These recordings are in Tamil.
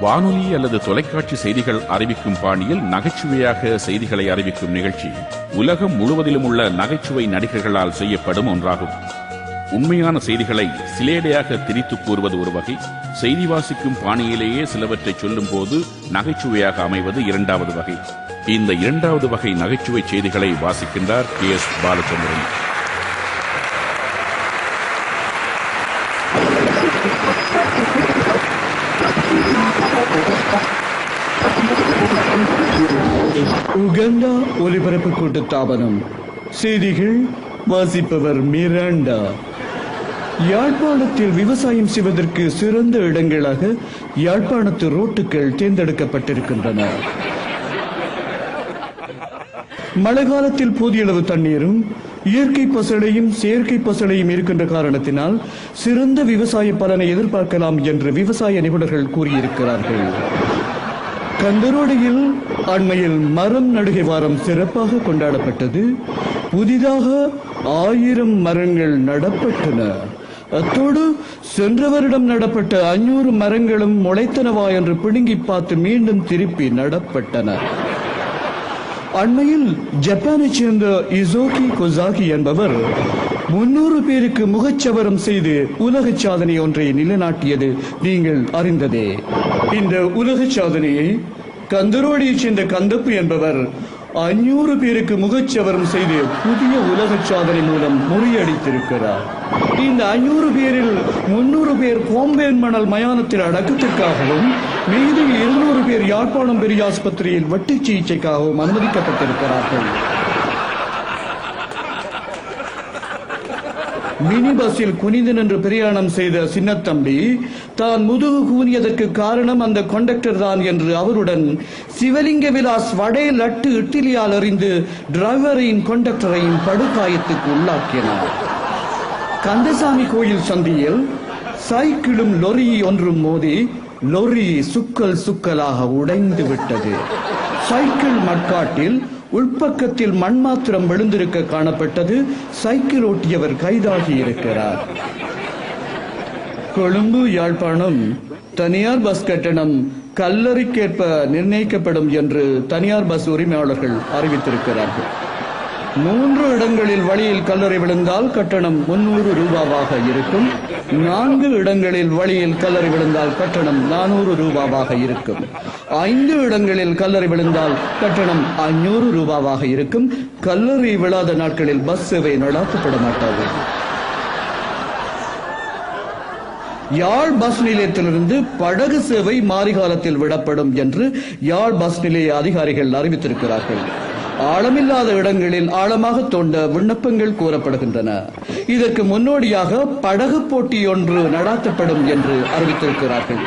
வானொலி அல்லது தொலைக்காட்சி செய்திகள் அறிவிக்கும் பாணியில் நகைச்சுவையாக செய்திகளை அறிவிக்கும் நிகழ்ச்சி உலகம் முழுவதிலும் உள்ள நகைச்சுவை நடிகர்களால் செய்யப்படும் ஒன்றாகும். உண்மையான செய்திகளை சிலேடையாக திரித்து கூறுவது ஒரு வகை செய்தி வாசிக்கும் பாணியிலேயே சிலவற்றை சொல்லும் போது நகைச்சுவையாக அமைவது இரண்டாவது வகை. இந்த இரண்டாவது வகை நகைச்சுவை செய்திகளை வாசிக்கின்றார் கே எஸ் பாலச்சந்திரன். உகண்டா ஒலிபரப்பு கூட்டுத்தாபனம் செய்திகள் வாசிப்பவர் மிராண்டா. யாழ்ப்பாணத்தில் விவசாயம் செய்வதற்கு சிறந்த இடங்களாக யாழ்ப்பாணத்து ரோட்டுகள் தேர்ந்தெடுக்கப்பட்டிருக்கின்றன. மழை காலத்தில் போதிய அளவு தண்ணீரும் இயற்கை பசலையும் செயற்கை பசலையும் இருக்கின்ற காரணத்தினால் சிறந்த விவசாய பலனை எதிர்பார்க்கலாம் என்று விவசாய நிபுணர்கள் கூறியிருக்கிறார்கள். கந்தரோடியில் அண்மையில் மரம் நடுகை வாரம் சிறப்பாக கொண்டாடப்பட்டது. புதிதாக ஆயிரம் மரங்கள் நடப்பட்டன. அத்தோடு சென்ற வருடம் நடப்பட்ட அஞ்சூறு மரங்களும் முளைத்தனவா என்று பிடுங்கி பார்த்து மீண்டும் திருப்பி நடப்பட்டன. அண்மையில் ஜப்பானைச் சேர்ந்த இசோகி கொசாகி என்பவர் முன்னூறு பேருக்கு முகச்சவரம் செய்து உலக சாதனை ஒன்றை நிலைநாட்டியது நீங்கள் அறிந்ததே. இந்த உலக சாதனையை கந்தரோடியைச் சேர்ந்த கந்தப்பு என்பவர் அஞ்சூறு பேருக்கு முகச்சவரம் செய்து புதிய உலக சாதனை மூலம் முறியடித்திருக்கிறார். இந்த ஐநூறு பேரில் முன்னூறு பேர் கோம்பேன் மணல் மயானத்தில் அடக்கத்திற்காகவும் மீதி இருநூறு பேர் யாழ்ப்பாணம் பெரிய ஆஸ்பத்திரியில் வட்டி சிகிச்சைக்காகவும் அனுமதிக்கப்பட்டிருக்கிறார்கள். மினி பஸ்ஸில் குனிந்து நின்று பிரயாணம் செய்த சின்னத்தம்பி தான் முதுகு கூனியதற்கு காரணம் அந்த கண்டக்டர் தான் என்று அவருடன் சிவலிங்க விலாஸ் வடை லட்டு இட்டிலியால் அறிந்து டிரைவரையும் கண்டக்டரையும் படுகாயத்துக்கு உள்ளாக்கினார். கந்தசாமி கோயில் சந்தியில் சைக்கிளும் லொரி ஒன்றும் மோதி லொரி சுக்கல் சுக்கலாக உடைந்து விட்டது. சைக்கிள் மட்காட்டில் உள்பக்கத்தில் மண் மாத்திரம் விழுந்திருக்க காணப்பட்டது. சைக்கிள் ஓட்டியவர் கைதாகி இருக்கிறார். கொழும்பு யாழ்ப்பாணம். தனியார் பஸ் கட்டணம் கல்லறிக்கேற்ப நிர்ணயிக்கப்படும் என்று தனியார் பஸ் உரிமையாளர்கள் அறிவித்திருக்கிறார்கள். மூன்று இடங்களில் வழியில் கல்லறை விழுந்தால் கட்டணம் முன்னூறு ரூபாவாக இருக்கும். நான்கு இடங்களில் வழியில் கல்லறை விழுந்தால் கட்டணம் நானூறு ரூபாவாக இருக்கும். ஐந்து இடங்களில் கல்லறை விழுந்தால் கட்டணம் ஐநூறு ரூபாவாக இருக்கும். கல்லறை விழாத நாட்களில் பஸ் சேவை நடாத்தப்பட மாட்டாது. யாழ் பஸ் நிலையத்திலிருந்து படகு சேவை மாரிகாலத்தில் விடப்படும் என்று யாழ் பஸ் நிலைய அதிகாரிகள் அறிவித்திருக்கிறார்கள். ஆழமில்லாத இடங்களில் ஆழமாக தோண்ட விண்ணப்பங்கள் கூறப்படுகின்றன. இதற்கு முன்னோடியாக படகு போட்டி ஒன்று நடாத்தப்படும் என்று அறிவித்திருக்கிறார்கள்.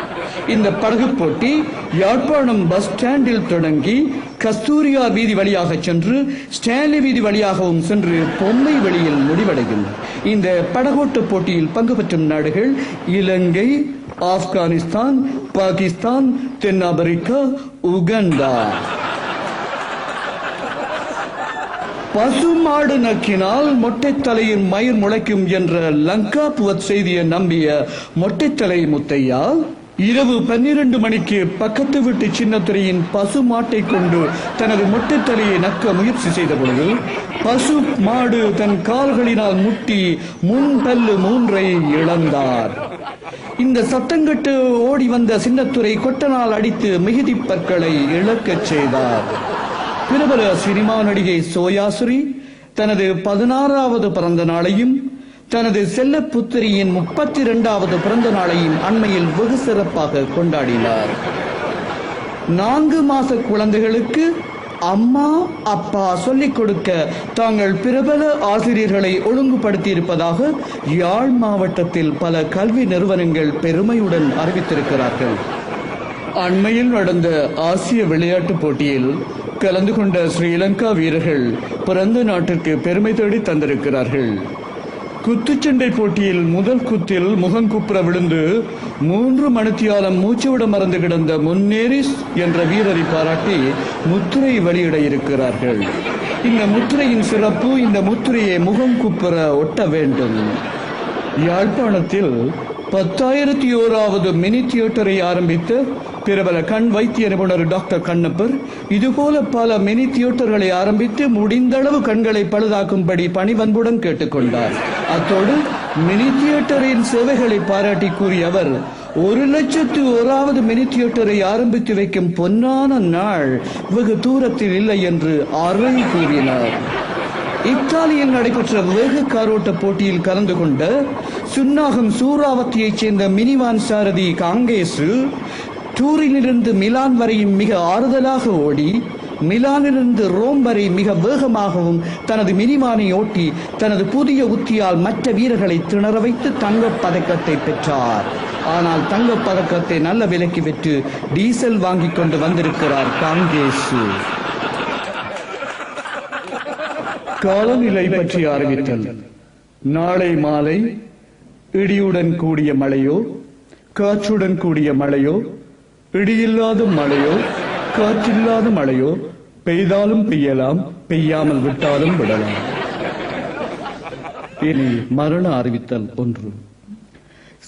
இந்த படகு போட்டி யாழ்ப்பாணம் பஸ் ஸ்டாண்டில் தொடங்கி கஸ்தூரியா வீதி வழியாக சென்று ஸ்டான்லி வீதி வழியாகவும் சென்று பொம்மை வெளியில் முடிவடையும். இந்த படகோட்ட போட்டியில் பங்கு பெற்றும் நாடுகள் இலங்கை ஆப்கானிஸ்தான் பாகிஸ்தான் தென்னாப்பிரிக்கா உகண்டா பசுமாடு நக்கினால் மொட்டைத்தலையின் மயிர் முளைக்கும் என்ற லங்கா புவத் செய்தியை நம்பிய மொட்டைத்தலை முத்தையா இரவு பன்னிரண்டு மணிக்கு பக்கத்து வீட்டு சின்னத்துறையின் பசு மாட்டை கொண்டு தனது மொட்டைத்தலையை நக்க முயற்சி செய்த பொழுது பசு மாடு தன் கால்களினால் முட்டி முன்பல்லு மூன்றை இழந்தார். இந்த சத்தங்கட்டு ஓடி வந்த சின்னத்துறை கொட்டனால் அடித்து மிகுதி பற்களை இழக்கச் செய்தார். பிரபல சினிமா நடிகை சோயாசுரி தனது பதினாறாவது பிறந்த நாளையும் தனது செல்ல புத்திரியின் முப்பத்தி இரண்டாவது பிறந்த நாளையும் அண்மையில் வெகு சிறப்பாக கொண்டாடினார். நான்கு மாச குழந்தைகளுக்கு அம்மா அப்பா சொல்லிக் கொடுக்க தாங்கள் பிரபல ஆசிரியர்களை ஒழுங்குபடுத்தி இருப்பதாக யாழ் மாவட்டத்தில் பல கல்வி நிறுவனங்கள் பெருமையுடன் அறிவித்திருக்கிறார்கள். அண்மையில் நடந்த ஆசிய விளையாட்டுப் போட்டியில் கலந்து கொண்ட ஸ்ரீலங்கா வீரர்கள் பிறந்த நாட்டிற்கு பெருமை தேடி தந்திருக்கிறார்கள். குத்துச்சண்டை போட்டியில் முதல் குத்தில் முகங்குப்புற விழுந்து மூன்று மணித்தியாலம் மூச்சுவிட மறந்து கிடந்த முன்னேரிஸ் என்ற வீரரை பாராட்டி முத்திரை வெளியிட இருக்கிறார்கள். இந்த முத்திரையின் சிறப்பு இந்த முத்திரையை முகம் குப்புற ஒட்ட வேண்டும். யாழ்ப்பாணத்தில் பத்தாயிரத்தி ஓராவது மினி தியேட்டரை ஆரம்பித்த பிரபல கண் வைத்திய நிபுணர் டாக்டர் கண்ணப்பர் இதுபோல பல மினி தியேட்டர்களை ஆரம்பித்து முடிந்தளவு கண்களை பழுதாக்கும்படி பணிவன்புடன் கேட்டுக்கொண்டார். அத்தோடு மினி தியேட்டரின் சேவைகளை பாராட்டி கூறிய அவர் ஒரு லட்சத்து ஓராவது மினி தியேட்டரை ஆரம்பித்து வைக்கும் பொன்னான நாள் வெகு தூரத்தில் இல்லை என்று அறை கூறினார். இத்தாலியில் நடைபெற்ற வேக காரோட்ட போட்டியில் கலந்து கொண்ட சுன்னாகம் சூறாவத்தியைச் சேர்ந்த மினிவான் சாரதி காங்கேசு டூரிலிருந்து மிலான் வரையும் மிக ஆறுதலாக ஓடி மிலானிலிருந்து ரோம் வரை மிக வேகமாகவும் தனது மினிவானை ஓட்டி தனது புதிய உத்தியால் மற்ற வீரர்களை திணற வைத்து தங்கப் பதக்கத்தை பெற்றார். ஆனால் தங்கப் பதக்கத்தை நல்ல விலைக்கு விட்டு டீசல் வாங்கிக் கொண்டு வந்திருக்கிறார் காங்கேசு. காலநிலை பற்றி அறிவித்தல். நாளை மாலை இடியுடன் கூடிய மழையோ காற்றுடன் கூடிய மழையோ இடியில்லாத மழையோ காற்றில்லாத மழையோ பெய்தாலும் பெய்யலாம் பெய்யாமல் விட்டாலும் விடலாம். இனி மரண அறிவித்தல் ஒன்று.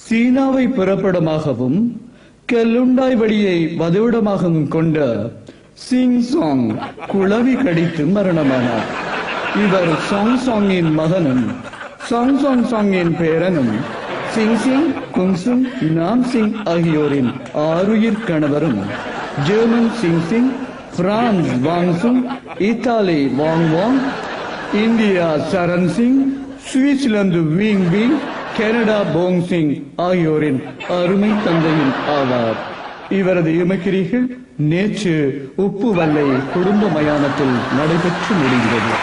சீனாவை பிறப்பிடமாகவும் கெல்லுண்டாய் வழியை வதிவிடமாகவும் கொண்ட சிங் சாங் குளவி கடித்து மரணமானார். இவர் சாங் சாங்கின் மகனும் சாங் சாங் சாங்கின் பேரனும் சிங் சிங் குங்சுங் நாம் சிங் ஆகியோரின் ஆறுயிர் கணவரும் ஜெர்மன் சிங் சிங் பிரான்ஸ் வாங்சுங் Italy Wang Wang India Charan Singh Switzerland wing wing Canada போங் சிங் ஆகியோரின் அருமை தந்தையும் ஆவார். இவரது இமக்கிரிகள் நேற்று உப்பு வல்லை குடும்ப மயானத்தில் நடைபெற்று முடிந்தது